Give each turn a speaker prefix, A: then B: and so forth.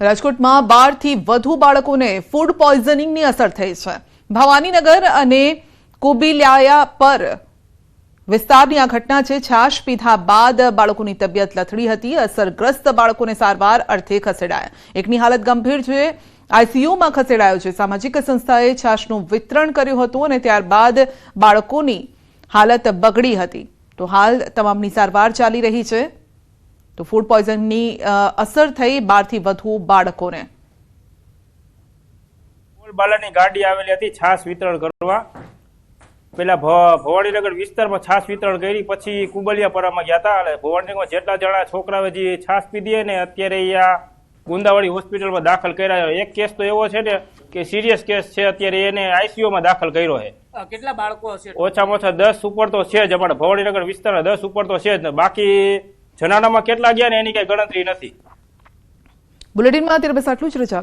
A: રાજકોટમાં બારથી વધુ બાળકોને ફૂડ પોઈઝનિંગની અસર થઈ છે. ભવાનીનગર અને કુબિલાયા પર વિસ્તારની આ ઘટના છે. છાશ પીધા બાદ બાળકોની તબિયત લથડી હતી. અસરગ્રસ્ત બાળકોને સારવાર અર્થે ખસેડાયા. એકની હાલત ગંભીર છે. આઈસીયુમાં ખસેડાયો છે. સામાજિક સંસ્થાએ છાશનું વિતરણ કર્યું હતું અને ત્યારબાદ બાળકોની હાલત બગડી હતી. તો હાલ તમામની સારવાર ચાલી રહી છે. તો ફૂડ પોઈઝનની અસર થઈ બારથી વધુ બાળકોને.
B: બાલાની ગાડી આવેલી હતી છાશ વિતરણ કરવા. પેલા ભવાનીનગર વિસ્તારમાં છાશ વિતરણ કરી પછી કુબલિયાપરામાં ગયા હતા. અને ભવાનીનગરમાં જેટલા જણા છોકરાઓ જે છાશ પીધી ને અત્યારે અહીંયા ગુંદાવાડી હોસ્પિટલમાં દાખલ કર્યા એક કેસ તો એવો છે ને કે સિરિયસ કેસ છે અત્યારે એને આઈસીયુમાં દાખલ કર્યો છે.
C: કેટલા બાળકો હશે?
B: ઓછામાં ઓછા દસ ઉપર તો છે જ અમારા ભવાનીનગર વિસ્તારના દસ ઉપર તો છે જ ને. બાકી જનાનામાં કેટલા ગયા ને એની કઈ ગણતરી નથી.
A: બુલેટિનમાં અત્યારે બસ આટલું જ રજા.